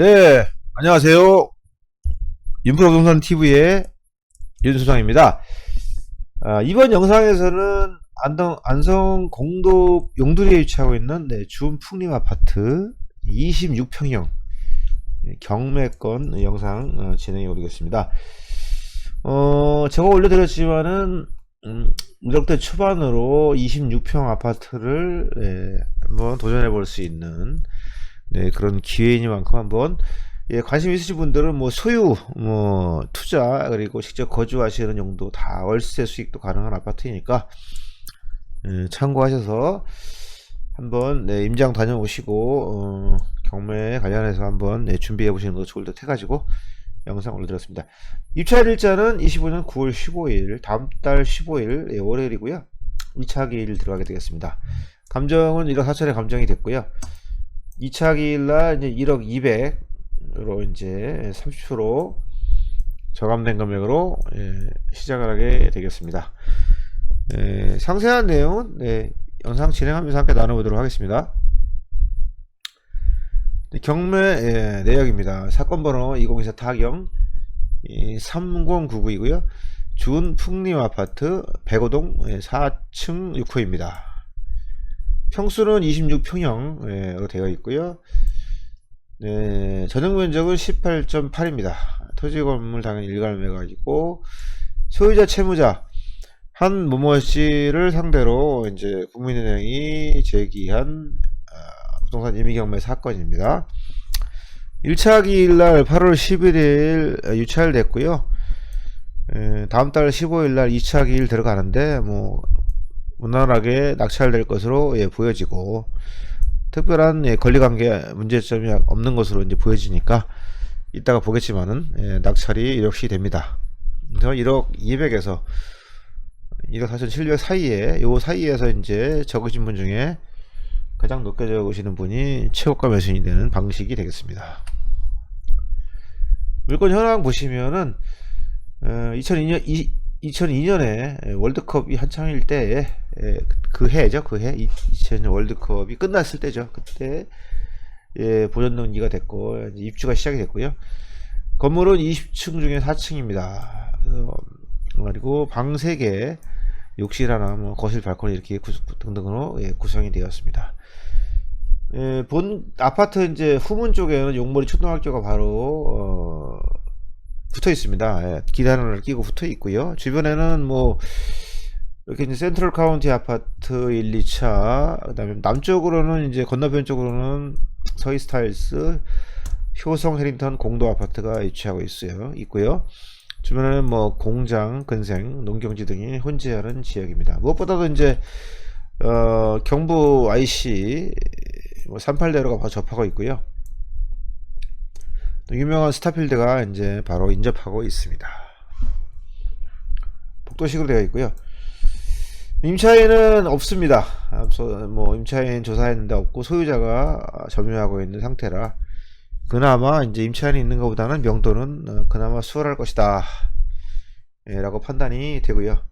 네, 안녕하세요. 인프로동산 TV의 윤수상입니다. 아, 이번 영상에서는 안동, 안성 공도 용두리에 위치하고 있는 네, 주은 풍림 아파트 26평형 경매권 영상 어, 진행해 오겠습니다. 어, 제가 올려드렸지만은 음, 1억대 초반으로 26평 아파트를 예, 한번 도전해 볼 수 있는 네, 그런 기회이니만큼 한번 예, 관심 있으신 분들은 뭐 소유, 뭐 투자 그리고 직접 거주하시는 용도 다 월세 수익도 가능한 아파트니까 예, 참고하셔서 한번 네, 임장 다녀오시고 어, 경매 관련해서 한번 네, 준비해 보시는 것도 좋을 듯 해가지고 영상 올려드렸습니다. 입찰 일자는 25년 9월 15일 다음 달 15일 예, 월요일이고요. 2차 기일 들어가게 되겠습니다. 감정은 1억 4천에 감정이 됐고요. 2차 기일날 이제 1억 200으로 이제 30% 저감된 금액으로 예, 시작을 하게 되겠습니다. 예, 상세한 내용은 네, 영상 진행하면서 함께 나눠보도록 하겠습니다. 네, 경매 예, 내역입니다. 사건 번호 2024 타경 3099이고요. 준 풍림 아파트 105동 4층 6호입니다. 평수는 26평형으로 되어 있고요. 네, 전용 면적은 18.8입니다. 토지 건물 당연히 일괄 매가지고 소유자 채무자 한 모모 씨를 상대로 이제 국민은행이 제기한 아, 부동산 임의경매 사건입니다. 1차 기일날 8월 11일 유찰됐고요. 에, 다음 달 15일날 2차 기일 들어가는데 뭐 무난하게 낙찰될 것으로 예, 보여지고 특별한 예, 권리관계 문제점이 없는 것으로 이제 보여지니까 이따가 보겠지만은 예, 낙찰이 역시 됩니다. 그래서 1억 200에서 1억 4,700 사이에 요 사이에서 이제 적으신 분 중에 가장 높게 적으시는 분이 최고가 매수인이 되는 방식이 되겠습니다. 물건 현황 보시면은 어, 2002년 2002년에 월드컵이 한창일 때에 그 해죠 그 해. 2000년 월드컵이 끝났을 때죠. 그때 예, 보존 등기가 됐고 입주가 시작이 됐고요. 건물은 20층 중에 4층입니다. 그리고 방 3개 욕실 하나 뭐 거실 발코니 이렇게 구, 등등으로 예, 구성이 되었습니다. 예, 본 아파트 이제 후문 쪽에는 용머리 초등학교가 바로 어, 붙어 있습니다. 예, 기단을 끼고 붙어 있고요. 주변에는 뭐 이렇게 이제 센트럴 카운티 아파트 1, 2차 그다음에 남쪽으로는 이제 건너편 쪽으로는 서희 스타일스 효성 해링턴 공도 아파트가 위치하고 있어요. 있고요. 주변에는 뭐 공장, 근생, 농경지 등이 혼재하는 지역입니다. 무엇보다도 이제 어, 경부 IC 뭐 38대로가 바로 접하고 있고요. 또 유명한 스타필드가 이제 바로 인접하고 있습니다. 복도식으로 되어 있고요. 임차인은 없습니다. 뭐 임차인 조사했는데 없고 소유자가 점유하고 있는 상태라 그나마 이제 임차인이 있는 것보다는 명도는 어, 그나마 수월할 것이다. 예, 라고 판단이 되고요.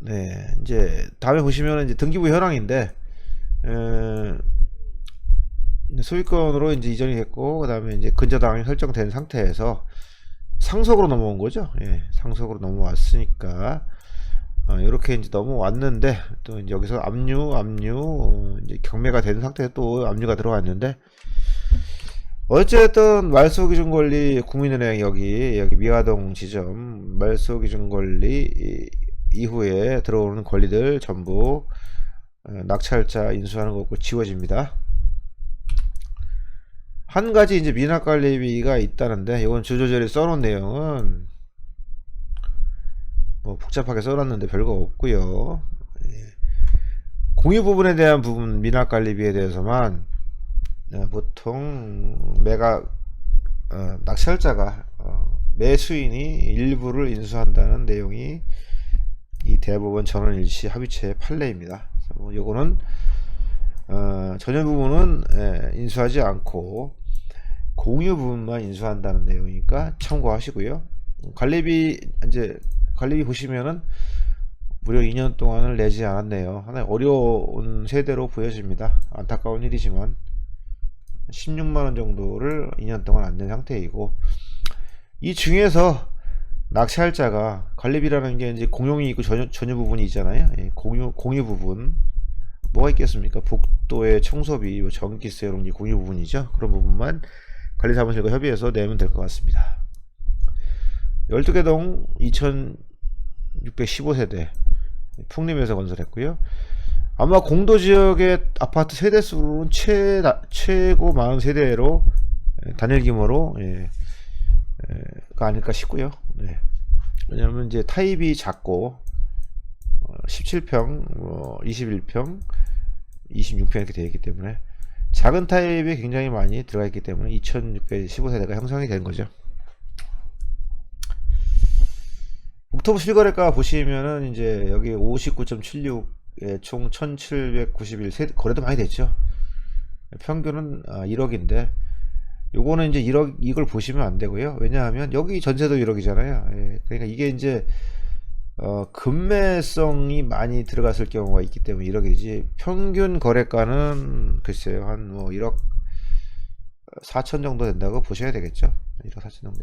네, 이제 다음에 보시면 이제 등기부 현황인데 에, 소유권으로 이제 이전이 됐고 그다음에 이제 근저당이 설정된 상태에서 상속으로 넘어온 거죠. 예, 상속으로 넘어왔으니까 어, 이렇게 이제 넘어왔는데 또 이제 여기서 압류, 압류 어, 이제 경매가 된 상태에 또 압류가 들어왔는데 어쨌든 말소 기준 권리 국민은행 여기 여기 미화동 지점 말소 기준 권리 이후에 들어오는 권리들 전부 어, 낙찰자 인수하는 거 없고 지워집니다. 한 가지 이제 미납 관리비가 있다는데 이건 주조절이 써놓은 내용은 뭐 복잡하게 써놨는데 별거 없고요. 예. 공유 부분에 대한 부분 미납 관리비에 대해서만 어, 보통 매가 어, 낙찰자가 어, 매수인이 일부를 인수한다는 내용이 이 대법원 전원 일시 합의체 판례입니다. 뭐 요거는 어, 전혀 부분은 예, 인수하지 않고 공유 부분만 인수한다는 내용이니까 참고하시고요. 관리비 이제 관리비 보시면은 무려 2년 동안을 내지 않았네요. 하나의 어려운 세대로 보여집니다. 안타까운 일이지만 16만원 정도를 2년 동안 안 낸 상태이고 이 중에서 낙찰자가 관리비라는 게 이제 공용이 있고 전유, 전유 부분이 있잖아요. 예, 공유 공유 부분 뭐가 있겠습니까? 복도의 청소비, 뭐 전기세 이런 게 공유 부분이죠. 그런 부분만 관리사무실과 협의해서 내면 될 것 같습니다. 12개 동 2615세대 풍림에서 건설했고요. 아마 공도 지역의 아파트 세대 수는 최, 최고 많은 세대로 예, 단일 규모로 예, 예, 가 아닐까 싶고요. 네. 왜냐하면 이제 타입이 작고 어, 17평, 뭐 21평, 26평 이렇게 되어 있기 때문에 작은 타입이 굉장히 많이 들어가 있기 때문에 2615세대가 형성이 된 거죠. 옥토브 실거래가 보시면은 이제 여기 59.76에 총 1791 세, 거래도 많이 됐죠. 평균은 아, 1억인데 요거는 이제 1억 이걸 보시면 안 되고요. 왜냐하면 여기 전세도 1억이잖아요. 예, 그러니까 이게 이제 어, 금매성이 많이 들어갔을 경우가 있기 때문에 1억이지. 평균 거래가는 글쎄요 한 뭐 1억 4천 정도 된다고 보셔야 되겠죠. 1억 4천 정도.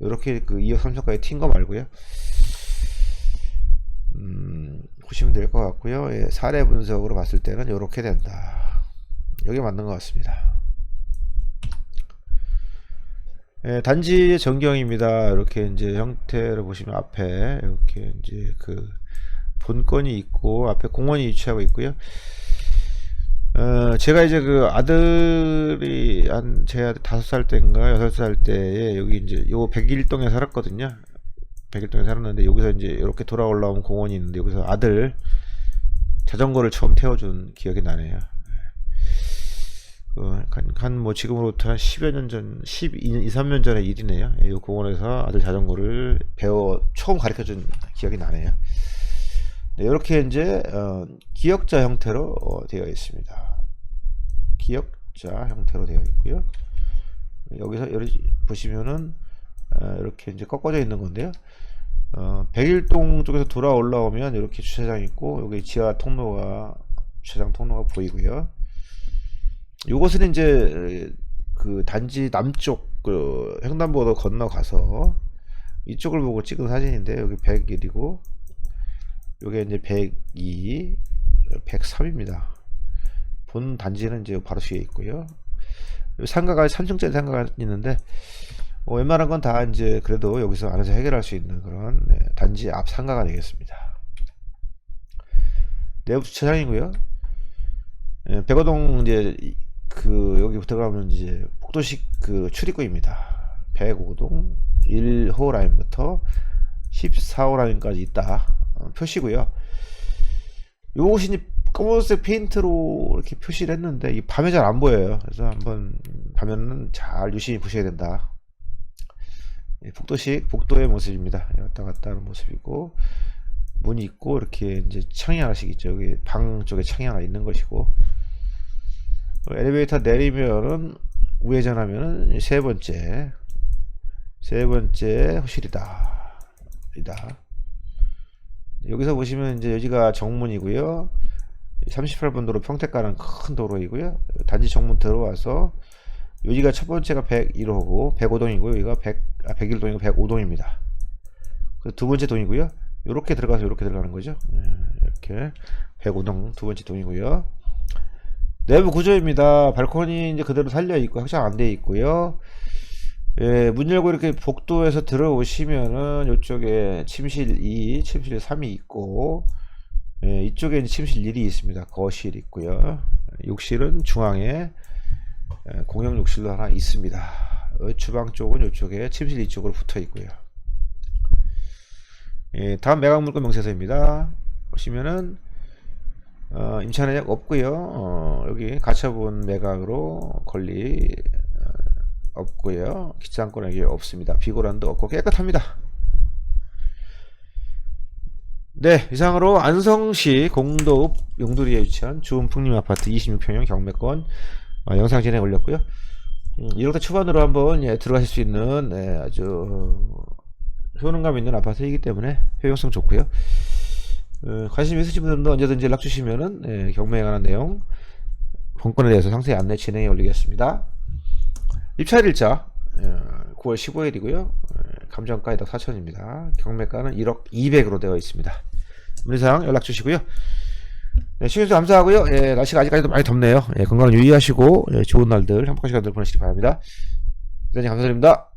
이렇게 그 2억 3천까지 튄 거 말고요. 음, 보시면 될 것 같고요. 예, 사례 분석으로 봤을 때는 이렇게 된다. 여기 맞는 것 같습니다 예, 단지 전경입니다. 이렇게 이제 형태를 보시면 앞에 이렇게 이제 그 본건이 있고 앞에 공원이 위치하고 있고요. 어, 제가 이제 그 아들이 한 제가 다섯 살 때인가 여섯 살 때에 여기 이제 요 백일동에 살았거든요. 백일동에 살았는데 여기서 이제 이렇게 돌아 올라온 공원이 있는데 여기서 아들 자전거를 처음 태워준 기억이 나네요. 어, 한, 뭐, 지금으로부터 한 10여 년 전, 12, 2, 3년 전의 일이네요. 이 공원에서 아들 자전거를 배워, 처음 가르쳐 준 기억이 나네요. 네, 이렇게 이제, 어, 기역자 형태로 어, 되어 있습니다. 기역자 형태로 되어 있고요. 여기서, 여기 보시면은, 어, 이렇게 이제 꺾어져 있는 건데요. 어, 백일동 쪽에서 돌아 올라오면 이렇게 주차장 있고, 여기 지하 통로가, 주차장 통로가 보이고요. 요것은 이제 그 단지 남쪽 그 횡단보도 건너가서 이쪽을 보고 찍은 사진인데 여기 101이고 요게 이제 102 103입니다. 본 단지는 이제 바로 뒤에 있고요. 상가가 3층짜리 상가가 있는데 어, 웬만한 건 다 이제 그래도 여기서 안에서 해결할 수 있는 그런 네, 단지 앞 상가가 되겠습니다. 내부 주차장이고요. 예, 백어동 이제 그 여기부터 가면 이제 복도식 그 출입구입니다. 105동 1호 라인부터 14호 라인까지 있다 어, 표시고요. 요것이 검은색 페인트로 이렇게 표시를 했는데 이 밤에 잘 안 보여요. 그래서 한번 밤에는 잘 유심히 보셔야 된다. 예, 복도식 복도의 모습입니다. 왔다 갔다 하는 모습이고 문이 있고 이렇게 이제 창이 하나씩 있죠. 여기 방 쪽에 창이 하나 있는 것이고 엘리베이터 내리면은 우회전하면은 세 번째 세 번째 호실이다. 이다. 여기서 보시면 이제 여기가 정문이고요. 38번 도로 평택 가는 큰 도로이고요. 단지 정문 들어와서 여기가 첫 번째가 101호고 105동이고 여기가 100, 아, 101동이고 105동입니다. 두 번째 동이고요. 이렇게 들어가서 이렇게 들어가는 거죠. 네, 이렇게 105동 두 번째 동이고요 내부 구조입니다. 발코니 이제 그대로 살려 있고 확장 안 돼 있고요. 예, 문 열고 이렇게 복도에서 들어오시면은 이쪽에 침실 2, 침실 3이 있고 예, 이쪽에 침실 1이 있습니다. 거실 있고요. 욕실은 중앙에 예, 공용 욕실도 하나 있습니다. 어, 주방 쪽은 이쪽에 침실 이쪽으로 붙어 있고요. 예, 다음 매각 물건 명세서입니다. 보시면은 어, 임차인약 없고요. 어, 여기 가처분 매각으로 권리 어, 없고요. 기장권액이 없습니다. 비고란도 없고 깨끗합니다. 네, 이상으로 안성시 공도읍 용두리에 위치한 주은 풍림 아파트 26평형 경매권 어, 영상 진행 올렸고요. 음, 이렇게 초반으로 한번 예, 들어가실 수 있는 예, 아주 효능감 있는 아파트이기 때문에 효용성 좋고요. 어, 관심 있으신 분들은 언제든지 연락 주시면은 예, 경매에 관한 내용 본건에 대해서 상세히 안내 진행해 올리겠습니다. 입찰일자 9월 15일이고요. 감정가 1억 4천입니다. 경매가는 1억 200으로 되어 있습니다. 문의사항 연락 주시고요. 네, 시청해주셔서 감사하고요. 예, 날씨가 아직까지도 많이 덥네요. 예, 건강 유의하시고 예, 좋은 날들 행복한 시간들 보내시기 바랍니다. 대단히 감사드립니다.